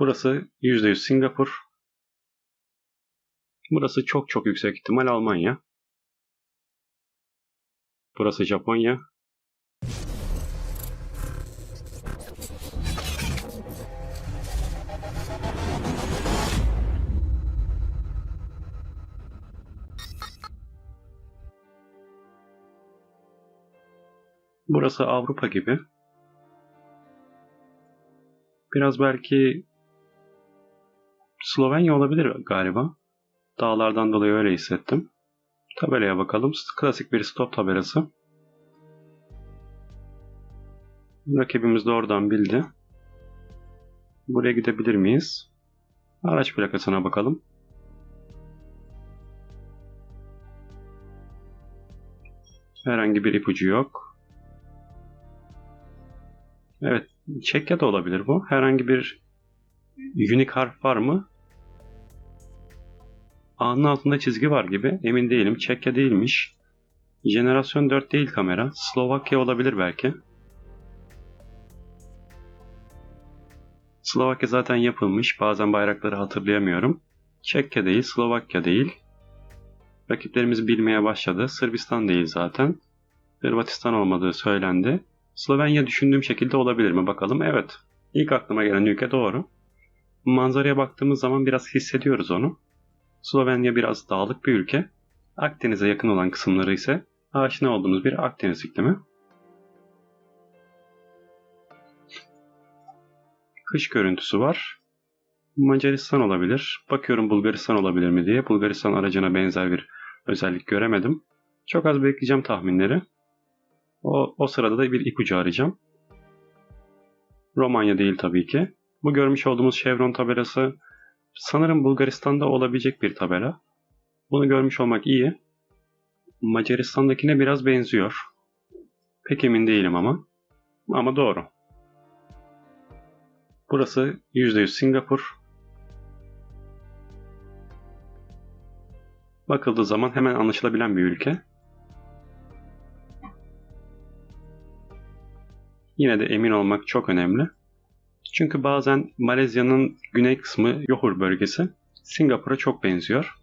Burası %100 Singapur. Burası çok çok yüksek ihtimal Almanya. Burası Japonya. Burası Avrupa gibi. Biraz belki Slovenya olabilir galiba. Dağlardan dolayı öyle hissettim. Tabelaya bakalım. Klasik bir stop tabelası. Rakibimiz de oradan bildi. Buraya gidebilir miyiz? Araç plakasına bakalım. Herhangi bir ipucu yok. Evet, Çekya da olabilir bu. Herhangi bir unik harf var mı? A'nın altında çizgi var gibi. Emin değilim. Çekya değilmiş. Jenerasyon 4 değil kamera. Slovakya olabilir belki. Slovakya zaten yapılmış. Bazen bayrakları hatırlayamıyorum. Çekya değil, Slovakya değil. Rakiplerimiz bilmeye başladı. Sırbistan değil zaten. Hırvatistan olmadığı söylendi. Slovenya düşündüğüm şekilde olabilir mi bakalım. Evet. İlk aklıma gelen ülke doğru. Manzaraya baktığımız zaman biraz hissediyoruz onu. Slovenya biraz dağlık bir ülke. Akdeniz'e yakın olan kısımları ise aşina olduğumuz bir Akdeniz iklimi. Kış görüntüsü var. Macaristan olabilir. Bakıyorum Bulgaristan olabilir mi diye. Bulgaristan aracına benzer bir özellik göremedim. Çok az bekleyeceğim tahminleri. O, o sırada da bir ipucu arayacağım. Romanya değil tabii ki. Bu görmüş olduğumuz Chevron tabelası sanırım Bulgaristan'da olabilecek bir tabela. Bunu görmüş olmak iyi. Macaristan'dakine biraz benziyor. Pek emin değilim ama. Ama doğru. Burası %100 Singapur. Bakıldığı zaman hemen anlaşılabilen bir ülke. Yine de emin olmak çok önemli. Çünkü bazen Malezya'nın güney kısmı Johor bölgesi Singapur'a çok benziyor.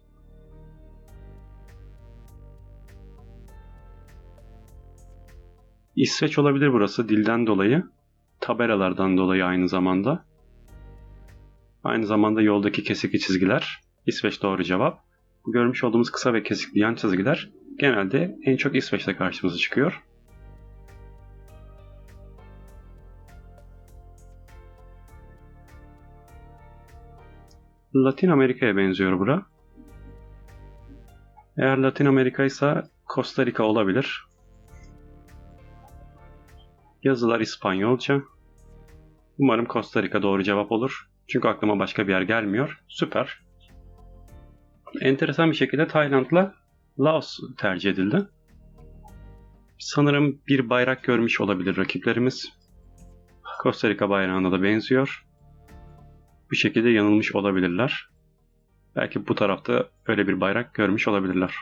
İsveç olabilir burası dilden dolayı. Tabelalardan dolayı aynı zamanda. Aynı zamanda yoldaki kesikli çizgiler. İsveç doğru cevap. Görmüş olduğumuz kısa ve kesikli yan çizgiler genelde en çok İsveç'te karşımıza çıkıyor. Latin Amerika'ya benziyor bura. Eğer Latin Amerika ise Costa Rica olabilir. Yazılar İspanyolca. Umarım Costa Rica doğru cevap olur. Çünkü aklıma başka bir yer gelmiyor. Süper. Enteresan bir şekilde Tayland'la Laos tercih edildi. Sanırım bir bayrak görmüş olabilir rakiplerimiz. Costa Rica bayrağına da benziyor. Bu şekilde yanılmış olabilirler. Belki bu tarafta öyle bir bayrak görmüş olabilirler.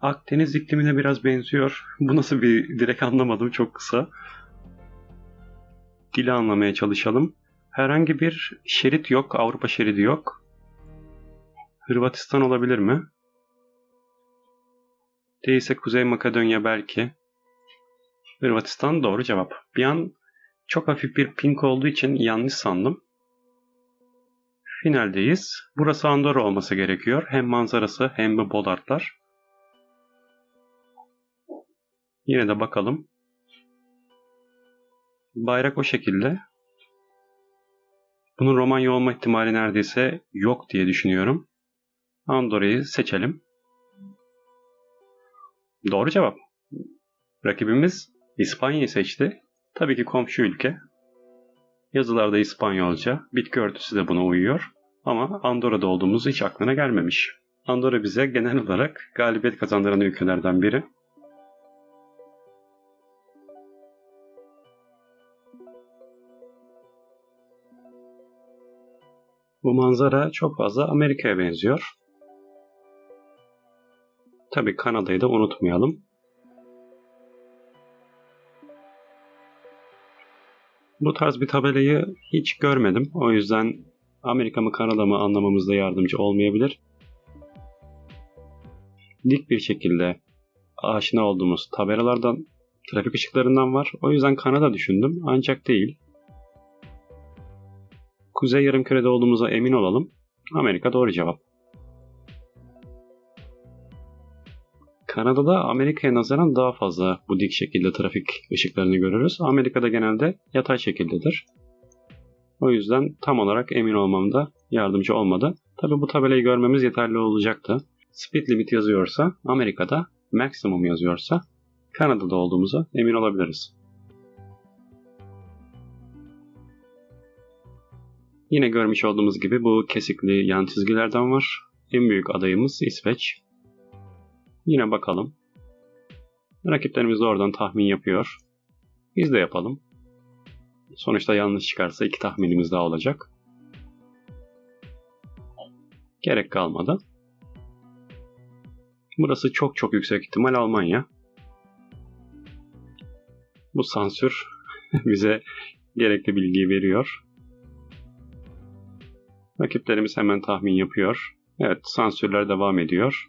Akdeniz iklimine biraz benziyor. Bu nasıl bir direkt anlamadım çok kısa. Dili anlamaya çalışalım. Herhangi bir şerit yok, Avrupa şeridi yok. Hırvatistan olabilir mi? Değilse Kuzey Makedonya belki. Hırvatistan doğru cevap. Bir an çok hafif bir pink olduğu için yanlış sandım. Finaldeyiz. Burası Andorra olması gerekiyor. Hem manzarası hem de bolartlar. Yine de bakalım. Bayrak o şekilde. Bunun Romanya olma ihtimali neredeyse yok diye düşünüyorum. Andorra'yı seçelim. Doğru cevap. Rakibimiz İspanya'yı seçti. Tabii ki komşu ülke. Yazılarda İspanyolca, bitki örtüsü de buna uyuyor. Ama Andorra'da olduğumuz hiç aklına gelmemiş. Andorra bize genel olarak galibiyet kazandıran ülkelerden biri. Bu manzara çok fazla Amerika'ya benziyor. Tabii Kanada'yı da unutmayalım. Bu tarz bir tabelayı hiç görmedim. O yüzden Amerika mı Kanada mı anlamamızda yardımcı olmayabilir. Dik bir şekilde aşina olduğumuz tabelalardan, trafik ışıklarından var. O yüzden Kanada düşündüm ancak değil. Kuzey yarımkürede olduğumuza emin olalım. Amerika doğru cevap. Kanada'da Amerika'ya nazaran daha fazla bu dik şekilde trafik ışıklarını görürüz. Amerika'da genelde yatay şekildedir. O yüzden tam olarak emin olmamda yardımcı olmadı. Tabi bu tabelayı görmemiz yeterli olacaktı. Speed limit yazıyorsa Amerika'da, maximum yazıyorsa Kanada'da olduğumuza emin olabiliriz. Yine görmüş olduğumuz gibi bu kesikli yan çizgilerden var. En büyük adayımız İsveç. Yine bakalım. Rakiplerimiz oradan tahmin yapıyor. Biz de yapalım. Sonuçta yanlış çıkarsa iki tahminimiz daha olacak. Gerek kalmadı. Burası çok çok yüksek ihtimal Almanya. Bu sansür bize gerekli bilgiyi veriyor. Rakiplerimiz hemen tahmin yapıyor. Evet sansürler devam ediyor.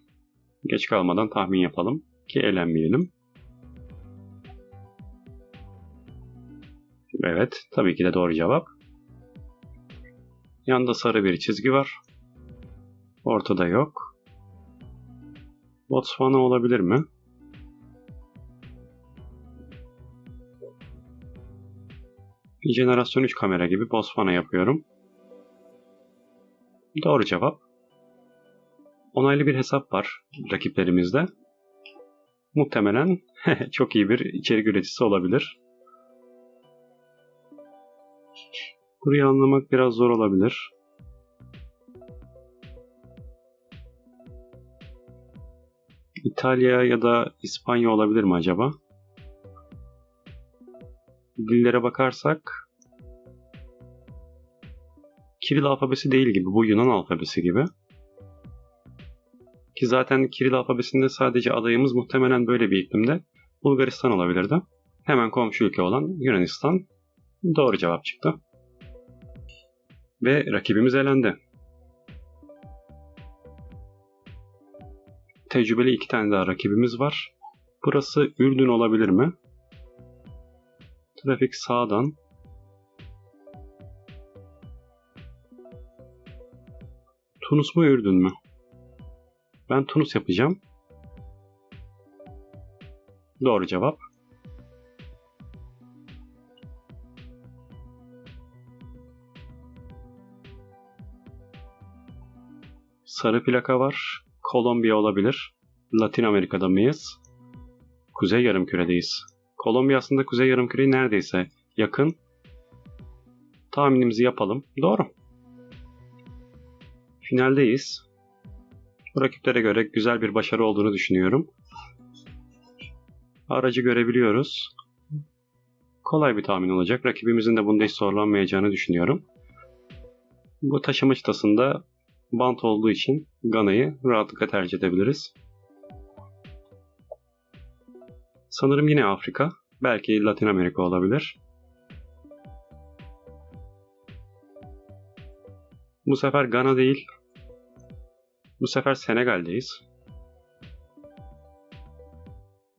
Geç kalmadan tahmin yapalım ki eğlenmeyelim. Evet, tabii ki de doğru cevap. Yanda sarı bir çizgi var. Ortada yok. Botswana olabilir mi? Jenerasyon 3 kamera gibi Botswana yapıyorum. Doğru cevap. Onaylı bir hesap var rakiplerimizde. Muhtemelen çok iyi bir içerik üreticisi olabilir. Burayı anlamak biraz zor olabilir. İtalya ya da İspanya olabilir mi acaba? Dillere bakarsak Kiril alfabesi değil gibi. Bu Yunan alfabesi gibi. Ki zaten Kiril alfabesinde sadece adayımız muhtemelen böyle bir iklimde Bulgaristan olabilirdi. Hemen komşu ülke olan Yunanistan doğru cevap çıktı. Ve rakibimiz elendi. Tecrübeli iki tane daha rakibimiz var. Burası Ürdün olabilir mi? Trafik sağdan. Tunus mu Ürdün mü? Ben Tunus yapacağım. Doğru cevap. Sarı plaka var. Kolombiya olabilir. Latin Amerika'da mıyız? Kuzey yarımküredeyiz. Kolombiya aslında kuzey yarımküreye neredeyse yakın. Tahminimizi yapalım. Doğru. Finaldeyiz. Rakiplere göre güzel bir başarı olduğunu düşünüyorum. Aracı görebiliyoruz. Kolay bir tahmin olacak. Rakibimizin de bunda hiç zorlanmayacağını düşünüyorum. Bu taşıma çıtasında bant olduğu için Gana'yı rahatlıkla tercih edebiliriz. Sanırım yine Afrika. Belki Latin Amerika olabilir. Bu sefer Gana değil. Bu sefer Senegal'deyiz.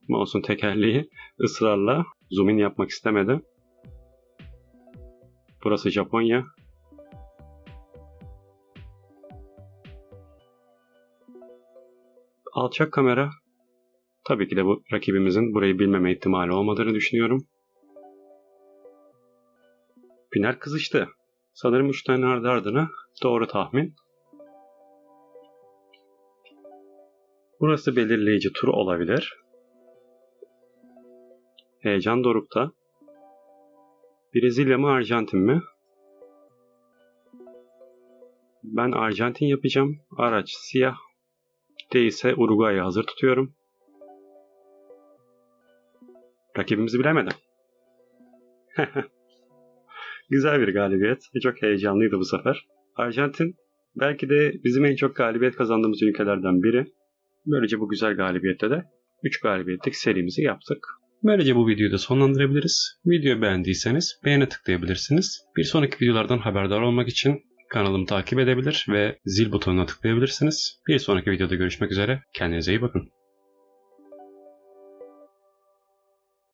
Mouse'un tekerleği ısrarla zoom in yapmak istemedi. Burası Japonya. Alçak kamera. Tabii ki de bu rakibimizin burayı bilmeme ihtimali olmadığını düşünüyorum. Final kızıştı. Sanırım 3 tane ardı ardına doğru tahmin. Burası belirleyici tur olabilir. Heyecan dorukta. Brezilya mı Arjantin mi? Ben Arjantin yapacağım. Araç siyah. Değilse Uruguay'ı hazır tutuyorum. Rakibimizi bilemedim. Güzel bir galibiyet. Çok heyecanlıydı bu sefer. Arjantin belki de bizim en çok galibiyet kazandığımız ülkelerden biri. Böylece bu güzel galibiyette de 3 galibiyetlik serimizi yaptık. Böylece bu videoyu da sonlandırabiliriz. Videoyu beğendiyseniz beğene tıklayabilirsiniz. Bir sonraki videolardan haberdar olmak için kanalımı takip edebilir ve zil butonuna tıklayabilirsiniz. Bir sonraki videoda görüşmek üzere. Kendinize iyi bakın.